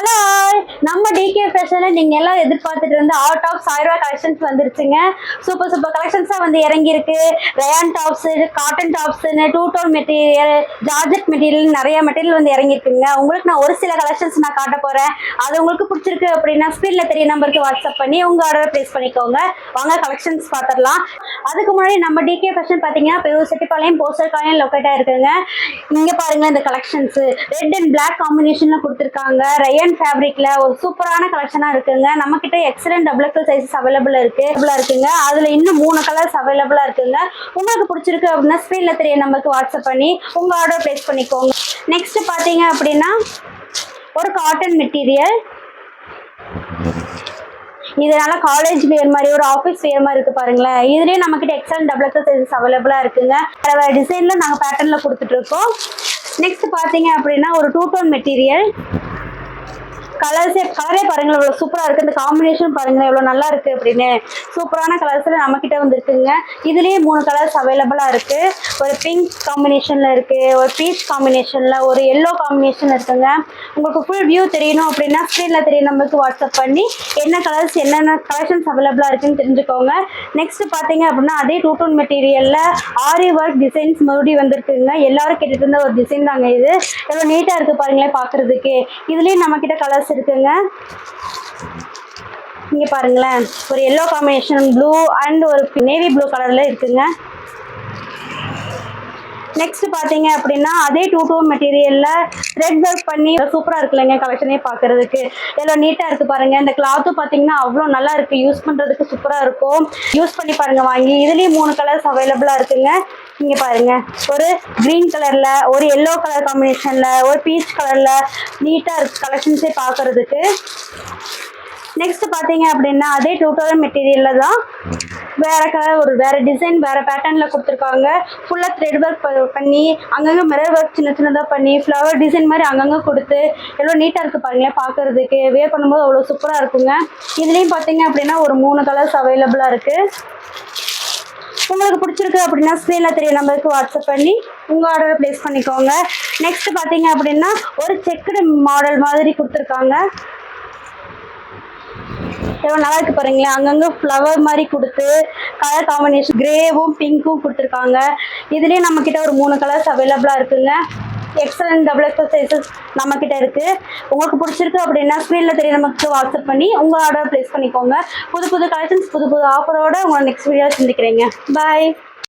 Hello. நம்ம decay ஃபேஷனில் நீங்கள் எல்லாம் எதிர்பார்த்துட்டு இருந்த அவுட் ஆஃப் ரூபாய் கலெக்ஷன்ஸ் வந்துருச்சுங்க. சூப்பர் சூப்பர் கலெக்ஷன்ஸாக வந்து இறங்கியிருக்கு. Rayon tops cotton டாப்ஸுன்னு two tone material georgette material நிறைய மெட்டீரியல் வந்து இறங்கியிருக்குங்க. உங்களுக்கு நான் ஒரு சில கலெக்ஷன்ஸ் நான் காட்ட போகிறேன் அது உங்களுக்கு பிடிச்சிருக்கு அப்படின்னா ஸ்க்ரீனில் தெரிய நம்பருக்கு வாட்ஸ்அப் பண்ணி உங்கள் ஆர்டரை ப்ளேஸ் பண்ணிக்கோங்க. வாங்க கலெக்ஷன்ஸ் பார்த்துடலாம். அதுக்கு முன்னாடி நம்ம டிகே ஃபேஷன் பார்த்தீங்கன்னா பெரு செட்டிப்பாளையம் போஸ்டர் காலையும் லொக்கேட்டாக இருக்குங்க. இங்கே பாருங்களேன் இந்த கலெக்ஷன்ஸ் ரெட் அண்ட் பிளாக் காம்பினேஷனில் கொடுத்துருக்காங்க. ரயன் ஃபேப்ரிக்ல சூப்பரான கலெக்ஷனாக இருக்குங்க. நம்ம கிட்ட excellent double XL sizes available இருக்கு இருக்குங்க. அதில் இன்னும் மூணு கலர்ஸ் அவைலபிளாக இருக்குங்க. உங்களுக்கு பிடிச்சிருக்கு அப்படின்னா ஸ்க்ரீனில் தெரிய நம்பருக்கு வாட்ஸ்அப் பண்ணி உங்கள் ஆர்டர் ப்ளேஸ் பண்ணிக்கோங்க. நெக்ஸ்ட் பார்த்தீங்க அப்படின்னா ஒரு காட்டன் மெட்டீரியல் இதனால காலேஜ் வேர் மாதிரி ஒரு ஆஃபீஸ் வேர் மாதிரி இருக்கு பாருங்களேன். இதுலேயும் நம்ம கிட்ட எக்ஸல் டபுள் எக்ஸல் சைஸஸ் அவைலபிளா இருக்குங்க. வேற வேற டிசைன்ல நாங்க பேட்டர்ன்ல கொடுத்துட்டு இருக்கோம். நெக்ஸ்ட் பார்த்தீங்க அப்படின்னா ஒரு டூ டோன் மெட்டீரியல் கலர்ஸே கலரே பாருங்க இவ்வளோ சூப்பராக இருக்குது இந்த காம்பினேஷன் பாருங்க எவ்வளோ நல்லா இருக்குது அப்படின்னு. சூப்பரான கலர்ஸில் நம்மக்கிட்ட வந்துருக்குங்க. இதுலேயே மூணு கலர்ஸ் அவைலபிளாக இருக்குது ஒரு பிங்க் காம்பினேஷனில் இருக்குது ஒரு பீச் காம்பினேஷனில் ஒரு எல்லோ காம்பினேஷன் இருக்குங்க. உங்களுக்கு ஃபுல் வியூ தெரியணும் அப்படின்னா ஸ்க்ரீனில் தெரிய நம்மளுக்கு வாட்ஸ்அப் பண்ணி என்ன கலர்ஸ் என்னென்ன கலெக்ஷன்ஸ் அவைலபிளாக இருக்குன்னு தெரிஞ்சுக்கோங்க. நெக்ஸ்ட் பார்த்தீங்க அப்படின்னா அதே டூ டோன் மெட்டீரியலில் ஆரி ஒர்க் டிசைன்ஸ் மறுபடியும் வந்திருக்குங்க. எல்லாரும் கேட்டுட்டு இருந்த ஒரு டிசைன் தாங்க இது. எவ்வளோ நீட்டாக இருக்குது பாருங்களேன் பார்க்குறதுக்கு. இதுலேயும் நம்மக்கிட்ட கலர்ஸ் இருக்குங்க. இங்கே பாருங்களேன். ஒரு எல்லோ காம்பினேஷன் ப்ளூ அண்ட் ஒரு நேவி ப்ளூ கலரில் இருக்குங்க. நெக்ஸ்ட் பார்த்தீங்க அப்படின்னா அதே டூ டோன் மெட்டீரியலில் த்ரெட் ஒர்க் பண்ணி சூப்பராக இருக்குல்லங்க கலெக்ஷனே பார்க்கறதுக்கு. எவ்வளோ நீட்டாக இருக்குது பாருங்கள் இந்த கிளாத்தும் பார்த்தீங்கன்னா அவ்வளோ நல்லா இருக்குது யூஸ் பண்ணுறதுக்கு சூப்பராக இருக்கும். யூஸ் பண்ணி பாருங்கள் வாங்கி. இதுலேயும் மூணு கலர்ஸ் அவைலபிளாக இருக்குங்க. இங்கே பாருங்க. ஒரு க்ரீன் கலரில் ஒரு எல்லோ கலர் காம்பினேஷனில் ஒரு பீச் கலரில் நீட்டாக இருக்கு கலெக்ஷன்ஸே பார்க்கறதுக்கு. நெக்ஸ்ட் பார்த்தீங்க அப்படின்னா அதே டூ டோன் மெட்டீரியலில் தான் வேற கலர் ஒரு வேற டிசைன் வேற பேட்டர்னில் கொடுத்துருக்காங்க. ஃபுல்லாக த்ரெட் ஒர்க் பண்ணி அங்கங்கே மிரர் ஒர்க் சின்ன சின்னதாக பண்ணி ஃப்ளவர் டிசைன் மாதிரி அங்கங்கே கொடுத்து எவ்வளோ நீட்டாக இருக்குது பாருங்களேன் பார்க்கறதுக்கு. வேர் பண்ணும்போது அவ்வளோ சூப்பராக இருக்குங்க. இதுலேயும் பார்த்தீங்க அப்படின்னா ஒரு மூணு கலர்ஸ் அவைலபிளாக இருக்குது உங்களுக்கு பிடிச்சிருக்கு அப்படின்னா ஸ்க்ரீனில் தெரிய நம்பருக்கு வாட்ஸ்அப் பண்ணி உங்கள் ஆர்டரை ப்ளேஸ் பண்ணிக்கோங்க. நெக்ஸ்ட் பார்த்தீங்க அப்படின்னா ஒரு செக்குடு மாடல் மாதிரி கொடுத்துருக்காங்க. எவ்வளோ நல்லா இருக்கு பாருங்களேன். அங்கங்கே ஃப்ளவர் மாதிரி கொடுத்து கலர் காம்பினேஷன் கிரேவும் பிங்க்கும் கொடுத்துருக்காங்க. இதுலேயே நம்மக்கிட்ட ஒரு மூணு கலர்ஸ் அவைலபிளாக இருக்குங்க. எக்ஸலன்ட் டபுள் எக்ஸல் சைஸஸ் நம்மக்கிட்ட இருக்குது உங்களுக்கு பிடிச்சிருக்கு அப்படின்னா ஸ்க்ரீனில் தெரிய நமக்கு வாட்ஸ்அப் பண்ணி உங்கள் ஆர்டர் ப்ளேஸ் பண்ணிக்கோங்க. புது புது கலெக்ஷன்ஸ் புது புது ஆஃபரோட உங்களை நெக்ஸ்ட் வீடியோ சந்திக்கிறேங்க. பாய்